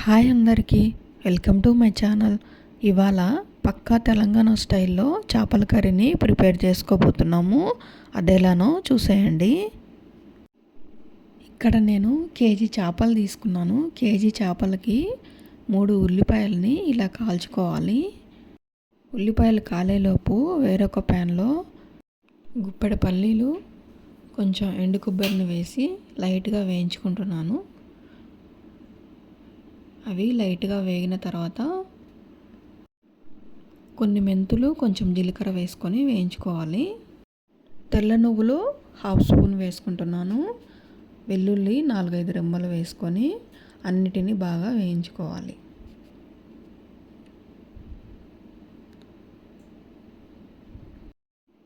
Hi అందరికీ welcome to my channel. ఇవాళ పక్కా తెలంగాణ స్టైల్లో చేపల కర్రీని ప్రిపేర్ చేసుకోబోతున్నాము. అదేలానో చూసేయండి. ఇక్కడ నేను కేజీ చేపలు తీసుకున్నాను. కేజీ చేపలకి మూడు ఉల్లిపాయలని ఇలా కాల్చుకోవాలి. ఉల్లిపాయలు కాలేలోపు వేరొక ప్యాన్లో గుప్పెడ పల్లీలు కొంచెం ఎండు కొబ్బరిని వేసి లైట్గా వేయించుకుంటున్నాను. అవి లైట్గా వేగిన తర్వాత కొన్ని మెంతులు కొంచెం జీలకర్ర వేసుకొని వేయించుకోవాలి. తెల్ల నువ్వులు హాఫ్ స్పూన్ వేసుకుంటున్నాను. వెల్లుల్లి నాలుగైదు రెమ్మలు వేసుకొని అన్నిటినీ బాగా వేయించుకోవాలి.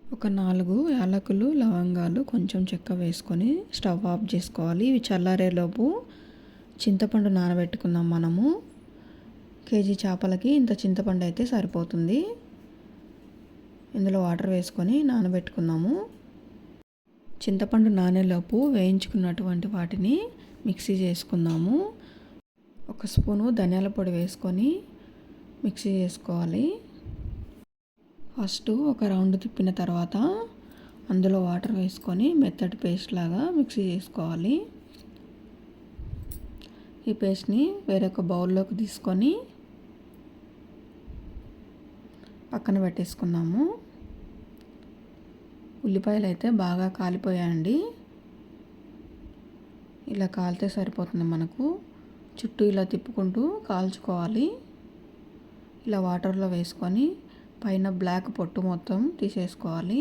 ఒక నాలుగు యాలకులు లవంగాలు కొంచెం చెక్క వేసుకొని స్టవ్ ఆఫ్ చేసుకోవాలి. ఇవి చల్లారేలోపు చింతపండు నానబెట్టుకుందాం మనము. కేజీ చేపలకి ఇంత చింతపండు అయితే సరిపోతుంది. ఇందులో వాటర్ వేసుకొని నానబెట్టుకుందాము. చింతపండు నానేలోపు వేయించుకున్నటువంటి వాటిని మిక్సీ చేసుకుందాము. ఒక స్పూను ధనియాల పొడి వేసుకొని మిక్సీ చేసుకోవాలి. ఫస్ట్ ఒక రౌండ్ తిప్పిన తర్వాత అందులో వాటర్ వేసుకొని మెత్తటి పేస్ట్ లాగా మిక్సీ చేసుకోవాలి. ఈ పేస్ట్ని వేరొక బౌల్లోకి తీసుకొని పక్కన పెట్టేసుకున్నాము ఉల్లిపాయలు అయితే బాగా కాలిపోయాయండి. ఇలా కాలితే సరిపోతుంది మనకు. చుట్టూ ఇలా తిప్పుకుంటూ కాల్చుకోవాలి. ఇలా వాటర్లో వేసుకొని పైన బ్లాక్ పొట్టు మొత్తం తీసేసుకోవాలి.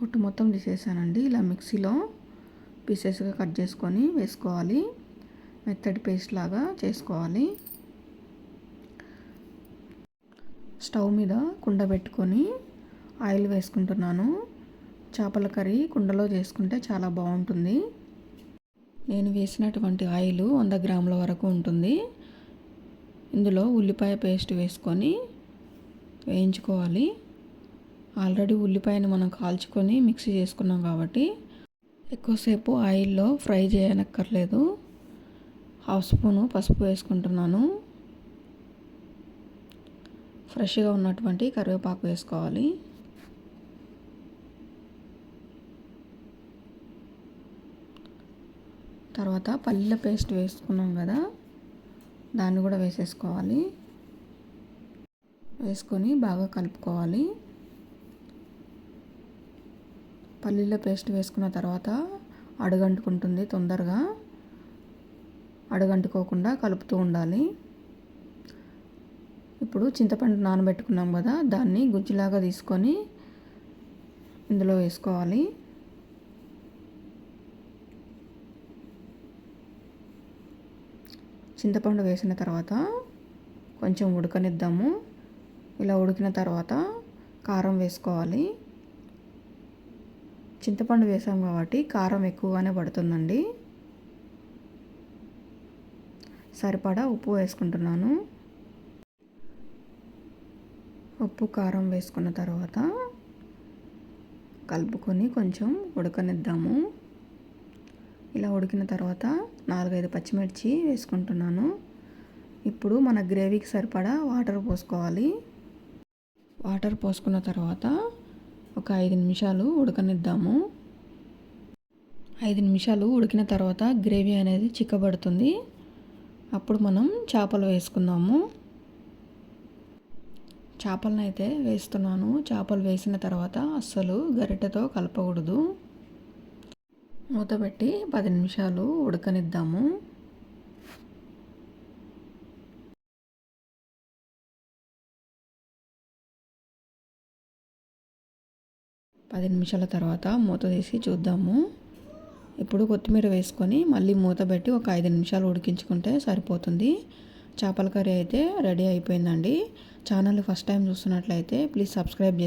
పొట్టు మొత్తం తీసేసానండి. ఇలా మిక్సీలో పీసెస్గా కట్ చేసుకొని వేసుకోవాలి. మెత్తడి పేస్ట్ లాగా చేసుకోవాలి. స్టవ్ మీద కుండ పెట్టుకొని ఆయిల్ వేసుకుంటున్నాను. చేపల కర్రీ కుండలో చేసుకుంటే చాలా బాగుంటుంది. నేను వేసినటువంటి ఆయిల్ వంద గ్రాముల వరకు ఉంటుంది. ఇందులో ఉల్లిపాయ పేస్ట్ వేసుకొని వేయించుకోవాలి. ఆల్రెడీ ఉల్లిపాయను మనం కాల్చుకొని మిక్సీ చేసుకున్నాం కాబట్టి ఎక్కువసేపు ఆయిల్లో ఫ్రై చేయనక్కర్లేదు. హాఫ్ స్పూను పసుపు వేసుకుంటున్నాను. ఫ్రెష్గా ఉన్నటువంటి కరివేపాకు వేసుకోవాలి. తర్వాత పల్లెల పేస్ట్ వేసుకున్నాం కదా దాన్ని కూడా వేసేసుకోవాలి. వేసుకొని బాగా కలుపుకోవాలి. పల్లీల పేస్ట్ వేసుకున్న తర్వాత అడుగంటుకుంటుంది తొందరగా. అడుగంటుకోకుండా కలుపుతూ ఉండాలి. ఇప్పుడు చింతపండు నానబెట్టుకున్నాం కదా దాన్ని గుజ్జులాగా తీసుకొని ఇందులో వేసుకోవాలి. చింతపండు వేసిన తర్వాత కొంచెం ఉడకనిద్దాము. ఇలా ఉడికిన తర్వాత కారం వేసుకోవాలి. చింతపండు వేసాం కాబట్టి కారం ఎక్కువగానే పడుతుందండి. సరిపడా ఉప్పు వేసుకుంటున్నాను. ఉప్పు కారం వేసుకున్న తర్వాత కలుపుకొని కొంచెం ఉడకనిద్దాము. ఇలా ఉడికిన తర్వాత నాలుగైదు పచ్చిమిర్చి వేసుకుంటున్నాను. ఇప్పుడు మన గ్రేవీకి సరిపడా వాటర్ పోసుకోవాలి. వాటర్ పోసుకున్న తర్వాత ఒక ఐదు నిమిషాలు ఉడకనిద్దాము. ఐదు నిమిషాలు ఉడికిన తర్వాత గ్రేవీ అనేది చిక్కబడుతుంది. అప్పుడు మనం చేపలు వేసుకుందాము. చేపలను అయితే వేస్తున్నాను. చేపలు వేసిన తర్వాత అస్సలు గరిటెతో కలపకూడదు. మూత పెట్టి పది నిమిషాలు ఉడకనిద్దాము. పది నిమిషాల తర్వాత మూత తీసి చూద్దాము. ఇప్పుడు కొత్తిమీర వేసుకొని మళ్ళీ మూత పెట్టి ఒక ఐదు నిమిషాలు ఉడికించుకుంటే సరిపోతుంది. చేపల కర్రీ అయితే రెడీ అయిపోయిందండి. ఛానల్ ఫస్ట్ టైం చూస్తున్నట్లయితే ప్లీజ్ సబ్స్క్రైబ్ చేసి